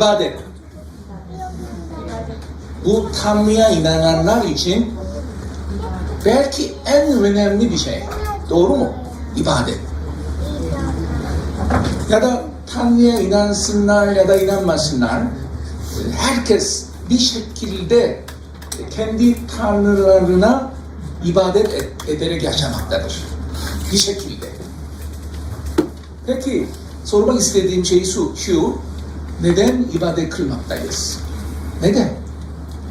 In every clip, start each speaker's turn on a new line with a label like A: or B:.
A: İbadet. Bu Tanrı'ya inananlar için belki en önemli bir şey. Doğru mu? İbadet. Ya da Tanrı'ya inansınlar ya da inanmasınlar. Herkes bir şekilde kendi tanrılarına ibadet et- ederek yaşamaktadır. Bir şekilde. Peki sormak istediğim şey şu, şu neden ibadet kılmaktayız? Neden?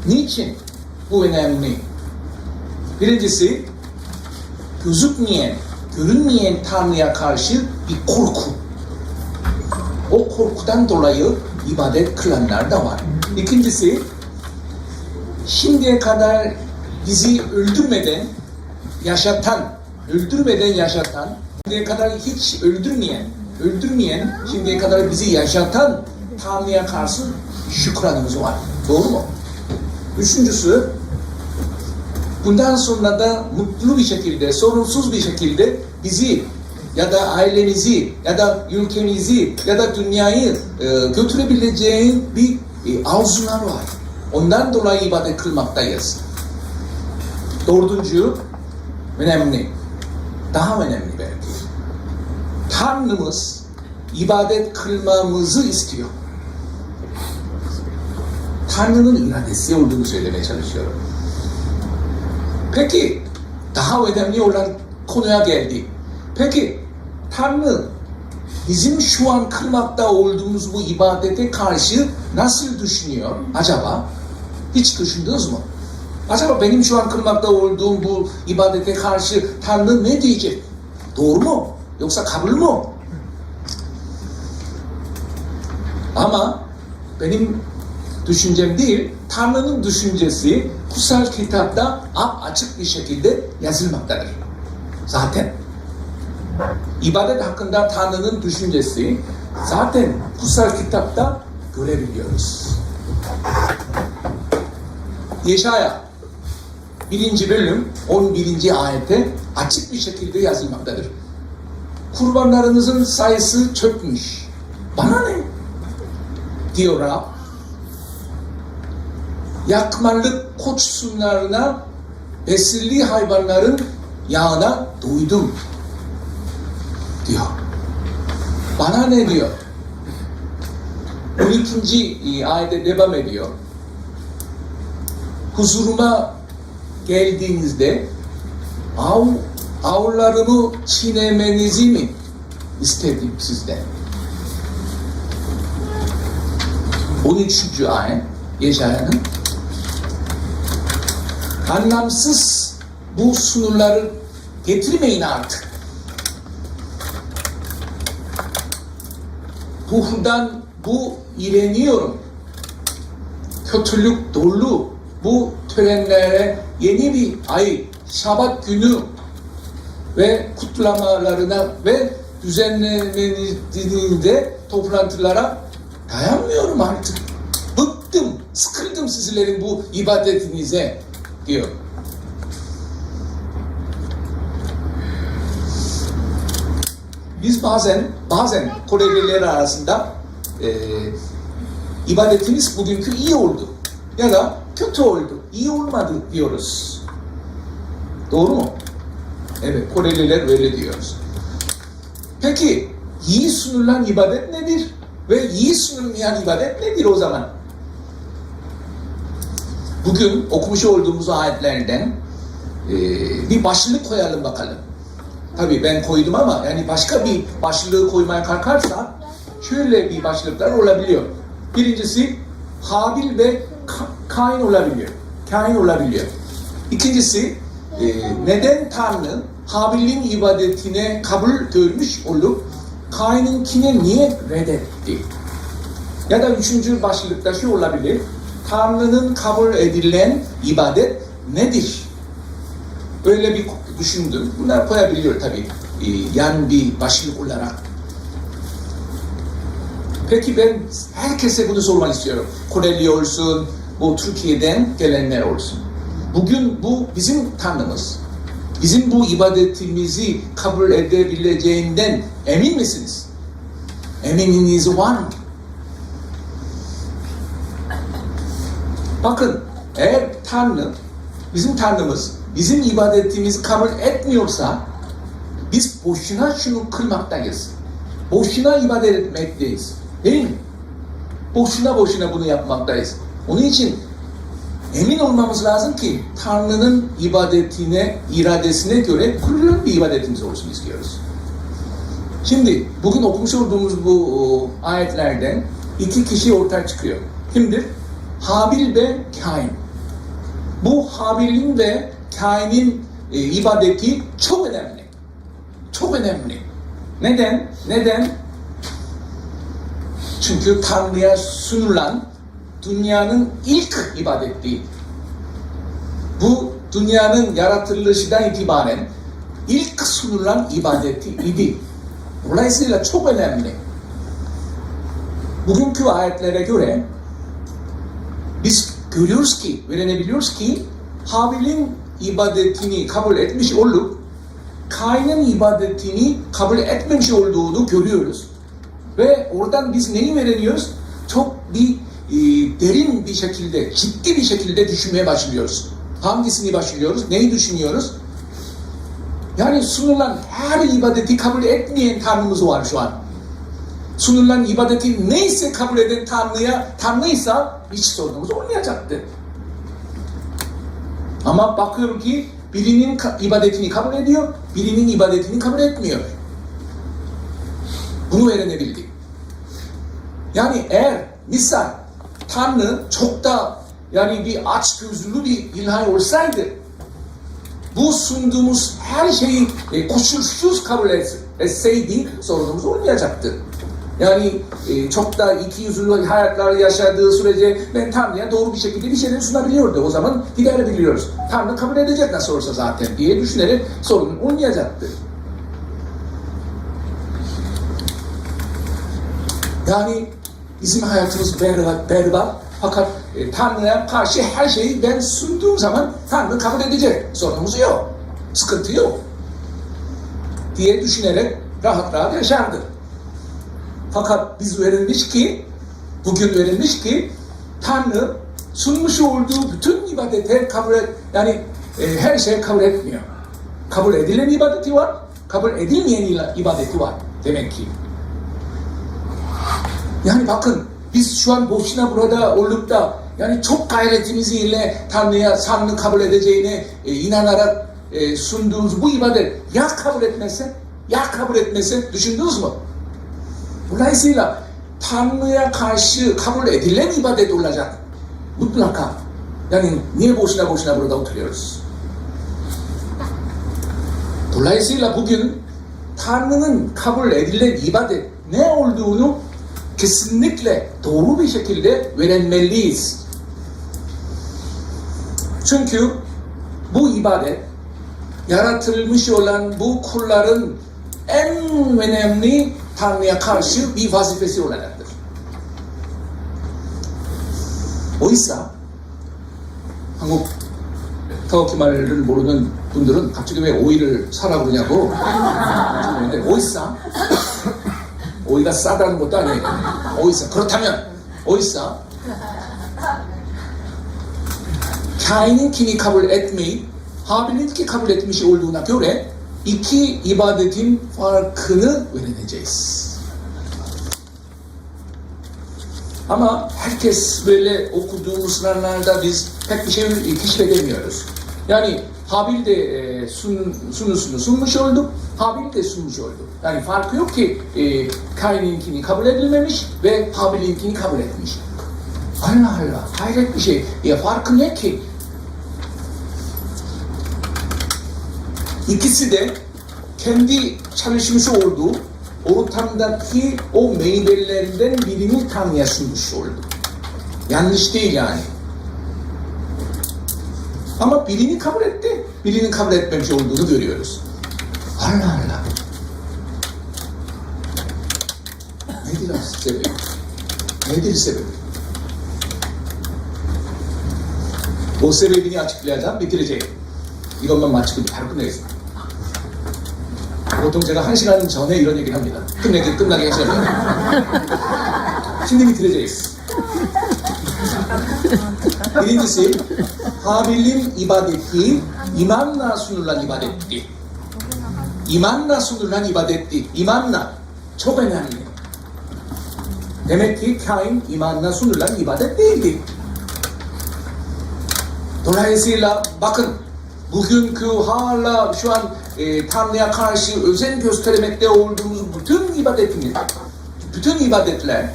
A: Niçin? Bu önemli. Birincisi gözükmeyen, görünmeyen Tanrı'ya karşı bir korku. O korkudan dolayı ibadet kılanlar da var. İkincisi şimdiye kadar bizi öldürmeden yaşatan, öldürmeden yaşatan, şimdiye kadar hiç öldürmeyen, öldürmeyen, şimdiye kadar bizi yaşatan Tanrı'ya karşı şükranımız var. Doğru mu? Üçüncüsü, bundan sonra da mutlu bir şekilde, sorunsuz bir şekilde bizi ya da ailemizi ya da ülkemizi ya da dünyayı e, götürebileceğin bir e, arzular var. Ondan dolayı ibadet kılmaktayız. Dördüncü, önemli. Daha önemli belki. Tanrımız ibadet kılmamızı istiyor. Tanrı'nın iradesi olduğunu söylemeye çalışıyorum. Peki, daha önemli olan konuya geldi. Peki, Tanrı bizim şu an kılmakta olduğumuz bu ibadete karşı nasıl düşünüyor acaba? Hiç düşündünüz mü? Acaba benim şu an kılmakta olduğum bu ibadete karşı Tanrı ne diyecek? Doğru mu? Yoksa kabul mü? Ama benim düşüncem değil, Tanrı'nın düşüncesi kutsal kitapta açık bir şekilde yazılmaktadır. Zaten ibadet hakkında Tanrı'nın düşüncesi zaten kutsal kitapta görebiliyoruz. Yeşaya 1. bölüm 11. ayette açık bir şekilde yazılmaktadır. Kurbanlarınızın sayısı çökmüş. Bana ne? diyor Rab. Yakmalık koçsunlarına besili hayvanların yağına duydum diyor. Bana ne diyor? 12. ayette devam ediyor. Huzuruma geldiğinizde av, avlarımı çiğnemenizi mi istedim sizden? 13. ayet Yeşaya'nın anlamsız bu sunuları getirmeyin artık. Ruhdan bu iğreniyorum. Kötülük dolu bu törenlere yeni bir ay, şabat günü ve kutlamalarına ve düzenlendiğinde toplantılara dayanmıyorum artık. Bıktım, sıkıldım sizlerin bu ibadetinize diyor. Biz bazen, bazen Koreliler arasında e, ibadetimiz bugünkü iyi oldu ya da kötü oldu, iyi olmadı diyoruz. Doğru mu? Evet, Koreliler böyle diyoruz. Peki, iyi sunulan ibadet nedir? Ve iyi sunulmayan ibadet nedir o zaman? Bugün okumuş olduğumuz ayetlerden e, bir başlık koyalım bakalım. Tabii ben koydum ama yani başka bir başlığı koymaya kalkarsa şöyle bir başlıklar olabiliyor. Birincisi Habil ve Ka- Kain olabiliyor. Kain olabiliyor. İkincisi e, neden Tanrı Habil'in ibadetine kabul görmüş olup Kain'inkine niye reddetti? Ya da üçüncü başlıkta şu olabilir. Tanrı'nın kabul edilen ibadet nedir? Böyle bir düşündüm. Bunlar koyabiliyor tabii. Ee, yan bir başlık olarak. Peki ben herkese bunu sormak istiyorum. Koreli olsun, bu Türkiye'den gelenler olsun. Bugün bu bizim Tanrımız. Bizim bu ibadetimizi kabul edebileceğinden emin misiniz? Emininiz var mı? Bakın eğer Tanrı bizim Tanrımız bizim ibadetimizi kabul etmiyorsa biz boşuna şunu kılmaktayız. Boşuna ibadet etmekteyiz. Değil mi? Boşuna boşuna bunu yapmaktayız. Onun için emin olmamız lazım ki Tanrı'nın ibadetine, iradesine göre kurulan bir ibadetimiz olsun istiyoruz. Şimdi bugün okumuş olduğumuz bu o, ayetlerden iki kişi ortaya çıkıyor. Kimdir? Habil ve Kain. Bu Habil'in ve Kain'in e, ibadeti çok önemli. Çok önemli. Neden? Neden? Çünkü Tanrı'ya sunulan dünyanın ilk ibadeti. Bu dünyanın yaratılışından itibaren ilk sunulan ibadeti idi. Dolayısıyla çok önemli. Bugünkü ayetlere göre görüyoruz ki, öğrenebiliyoruz ki Habil'in ibadetini kabul etmiş olup Kain'in ibadetini kabul etmemiş olduğunu görüyoruz. Ve oradan biz neyi öğreniyoruz? Çok bir e, derin bir şekilde, ciddi bir şekilde düşünmeye başlıyoruz. Hangisini başlıyoruz? Neyi düşünüyoruz? Yani sunulan her ibadeti kabul etmeyen Tanrımız var şu an. Sunulan ibadeti neyse kabul eden Tanrı'ya, Tanrıysa hiç sorunumuz olmayacaktı. Ama bakıyorum ki birinin ibadetini kabul ediyor, birinin ibadetini kabul etmiyor. Bunu öğrenebildik. Yani eğer misal Tanrı çok da yani bir aç gözlü bir ilahi olsaydı bu sunduğumuz her şeyi e, koşulsuz kabul ets- etseydi sorunumuz olmayacaktı. Yani e, çok da iki yüzlü hayatlar yaşadığı sürece ben Tanrı'ya doğru bir şekilde bir şeyler sunabiliyordu. O zaman giderebiliyoruz. Tanrı kabul edecek nasıl olsa zaten diye düşünerek sorun olmayacaktı. Yani bizim hayatımız berbat, berbat. Fakat e, Tanrı'ya karşı her şeyi ben sunduğum zaman Tanrı kabul edecek. Sorunumuz yok. Sıkıntı yok. Diye düşünerek rahat rahat yaşardı. Fakat biz öğrenmiş ki, bugün öğrenmiş ki Tanrı sunmuş olduğu bütün ibadete kabul et, yani e, her şeyi kabul etmiyor. Kabul edilen ibadeti var, kabul edilmeyen ibadeti var demek ki. Yani bakın biz şu an boşuna burada olup da yani çok gayretimiz ile Tanrı'ya Tanrı kabul edeceğine e, inanarak e, sunduğumuz bu ibadet ya kabul etmezse ya kabul etmezse düşündünüz mü? Dolayısıyla Tanrı'ya karşı kabul edilen ibadet olacak. Mutlaka. Yani niye boşuna boşuna burada oturuyoruz? Dolayısıyla bugün Tanrı'nın kabul edilen ibadet ne olduğunu kesinlikle doğru bir şekilde öğrenmeliyiz. Çünkü bu ibadet yaratılmış olan bu kulların en önemli Tanrı'ya karşı bir vazifesi olacaktır. Oysa 한국 터키 말을 모르는 분들은 갑자기 왜 오이를 사라 그러냐고 근데 오이싸 오이가 싸다는 것도 아니에요 오이싸 그렇다면 오이싸 kaininkini kabul etmeyip Habil'inki kabul etmiş olduğuna göre iki ibadetin farkını öğreneceğiz. Ama herkes böyle okuduğumuz sınavlarda biz pek bir şey keşfedemiyoruz. Yani Habil de e, sun, sunusunu sunmuş oldu, Habil de sunmuş oldu. Yani farkı yok ki e, Kain'inkini kabul edilmemiş ve Habil'inkini kabul etmiş. Allah Allah, hayret bir şey. Ya farkı ne ki? İkisi de kendi çalışmış olduğu ortamdaki o meyvelerinden birini Tanrı'ya sunmuş oldu. Yanlış değil yani. Ama birini kabul etti, birini kabul etmemiş olduğunu görüyoruz. Allah Allah. Nedir sebebi? Nedir sebebi? O sebebini açıklayacağım, bitireceğim. 이것만 마치고 바로 끝내겠습니다. 보통 제가 한 시간 전에 이런 얘기를 합니다. 끝내기, 끝나기 한 시간 전에. 신님이 들어져 있어. 이린지씨, 하빌림 이바데띠, 이만나 수눌란 이바데띠. 이만나 수눌란 이바데띠, 이만나, 초베나니. 데메티 카임 이만나 수눌란 이바데띠. 도라이스일라, 마큰, 무균 그 하라 슈안 e, Tanrı'ya karşı özen göstermekte olduğumuz bütün ibadetimiz, bütün ibadetler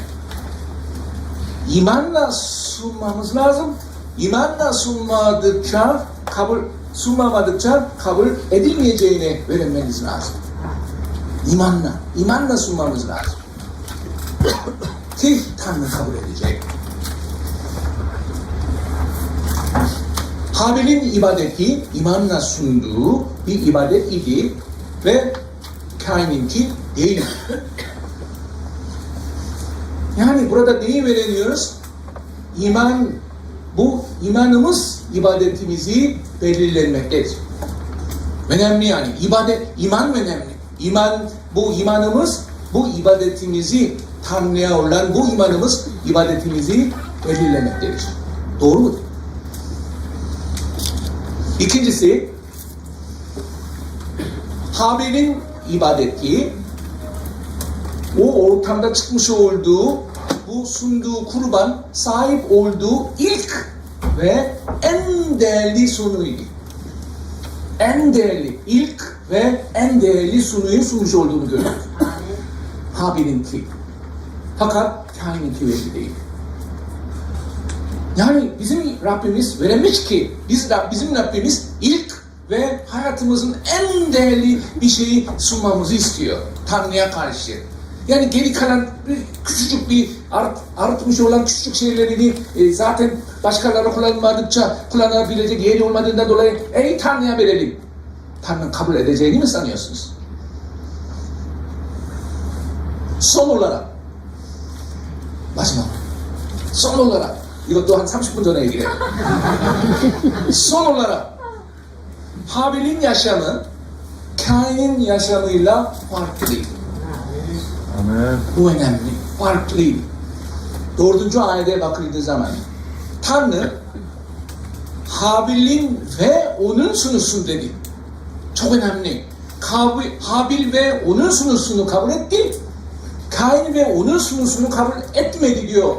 A: imanla sunmamız lazım. İmanla sunmadıkça kabul sunmamadıkça kabul edilmeyeceğini öğrenmeniz lazım. İmanla, imanla sunmamız lazım. Ki Tanrı kabul edecek. Habil'in ibadeti imanla sunduğu bir ibadet idi ve Kain'inki değil. Yani burada neyi öğreniyoruz? İman, bu imanımız ibadetimizi belirlenmektedir. Önemli yani. İbadet, iman önemli. İman, bu imanımız, bu ibadetimizi Tanrı'ya olan bu imanımız ibadetimizi belirlemektedir. Doğru mudur? İkincisi, Habil'in ibadeti, o ortamda çıkmış olduğu, bu sunduğu kurban sahip olduğu ilk ve en değerli sunuydu. En değerli, ilk ve en değerli sunuyu sunmuş olduğunu gördük. Habil'inki. Fakat Kain'inki öyle değil. Yani bizim Rabbimiz veremiş ki biz bizim Rabbimiz ilk ve hayatımızın en değerli bir şeyi sunmamızı istiyor Tanrı'ya karşı. Yani geri kalan bir küçücük bir art, artmış olan küçücük şeylerini e, zaten başkaları kullanmadıkça kullanabilecek yeri olmadığından dolayı ey Tanrı'ya verelim. Tanrı'nın kabul edeceğini mi sanıyorsunuz? Son olarak, başka, son olarak 이것도 한 30분 전에 얘기를 해요. son olarak Habil'in yaşamı Kain'in yaşamıyla farklı.
B: Amen.
A: Bu önemli. Farklı. Dördüncü ayete bakıldığı zaman Tanrı Habil'in ve onun sunusunu dedi. Çok önemli. Kabil, Habil ve onun sunusunu kabul etti. Kain ve onun sunusunu kabul etmedi diyor.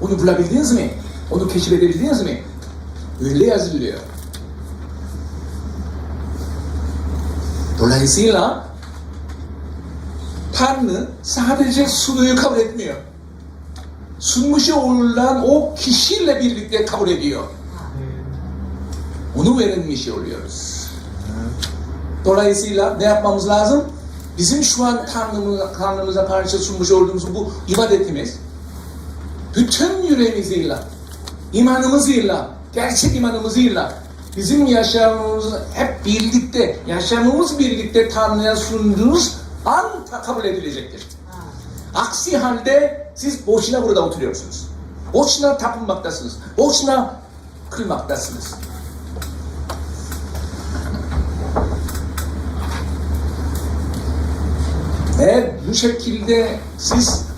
A: Onu bulabildiniz mi? Onu keşfedebildiniz mi? Öyle yazılıyor. Dolayısıyla Tanrı sadece sunuyu kabul etmiyor. Sunmuş olan o kişiyle birlikte kabul ediyor. Onu verilmiş oluyoruz. Dolayısıyla ne yapmamız lazım? Bizim şu an Tanrımıza, Tanrımıza karşı sunmuş olduğumuz bu ibadetimiz bütün yüreğimizle, imanımızla, gerçek imanımızla bizim yaşamımızı hep birlikte, yaşamımız birlikte Tanrı'ya sunduğumuz an kabul edilecektir. Aksi halde siz boşuna burada oturuyorsunuz. Boşuna tapınmaktasınız. Boşuna kılmaktasınız. Eğer bu şekilde siz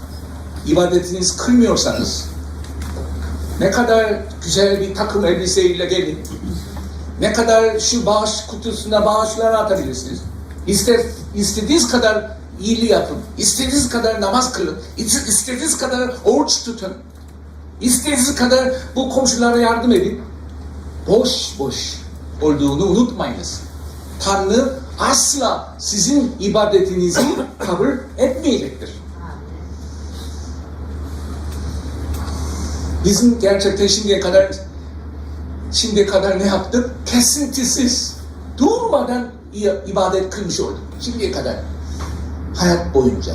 A: ibadetiniz kılmıyorsanız ne kadar güzel bir takım elbiseyle gelin, ne kadar şu bağış kutusuna bağışlar atabilirsiniz. İster, istediğiniz kadar iyiliği yapın, istediğiniz kadar namaz kılın, istediğiniz kadar oruç tutun, istediğiniz kadar bu komşulara yardım edin. Boş boş olduğunu unutmayınız. Tanrı asla sizin ibadetinizi kabul etmeyecektir. Bizim gerçekten şimdiye kadar şimdiye kadar ne yaptık? Kesintisiz, durmadan ibadet kılmış olduk. Şimdiye kadar. Hayat boyunca.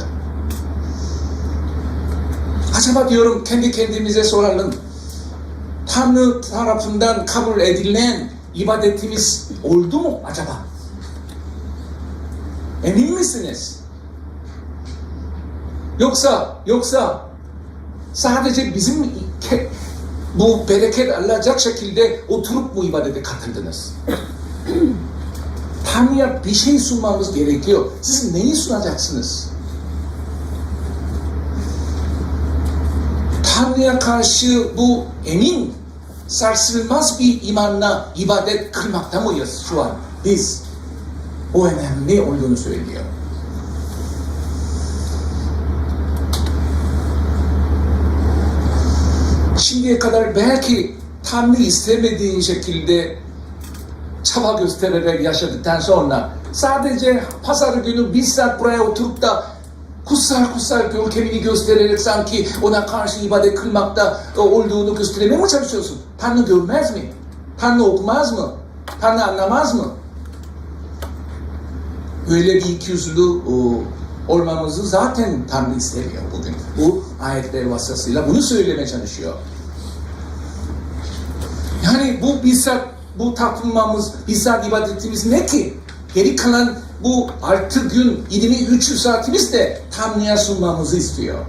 A: Acaba diyorum kendi kendimize soralım. Tanrı tarafından kabul edilen ibadetimiz oldu mu acaba? Emin misiniz? Yoksa yoksa sadece bizim bu bereket alacak şekilde oturup bu ibadete katıldınız. Tanrı'ya bir şey sunmamız gerekiyor. Siz neyi sunacaksınız? Tanrı'ya karşı bu emin sarsılmaz bir imanla ibadet kılmakta mıyız şu an? Biz. O önemli olduğunu söylüyor. Şimdiye kadar belki Tanrı istemediğin şekilde çaba göstererek yaşadıktan sonra sadece pazar günü bir buraya oturup da kutsal kutsal görkemini göstererek sanki ona karşı ibadet kılmakta olduğunu göstermeye mi çalışıyorsun? Tanrı görmez mi? Tanrı okumaz mı? Tanrı anlamaz mı? Öyle bir ikiyüzlü o, olmamızı zaten Tanrı istemiyor bugün. Bu ayetler vasıtasıyla bunu söylemeye çalışıyor. Yani bu bizzat bu tapınmamız, bizzat ibadetimiz ne ki? Geri kalan bu altı gün 23 saatimiz de Tanrı'ya sunmamızı istiyor.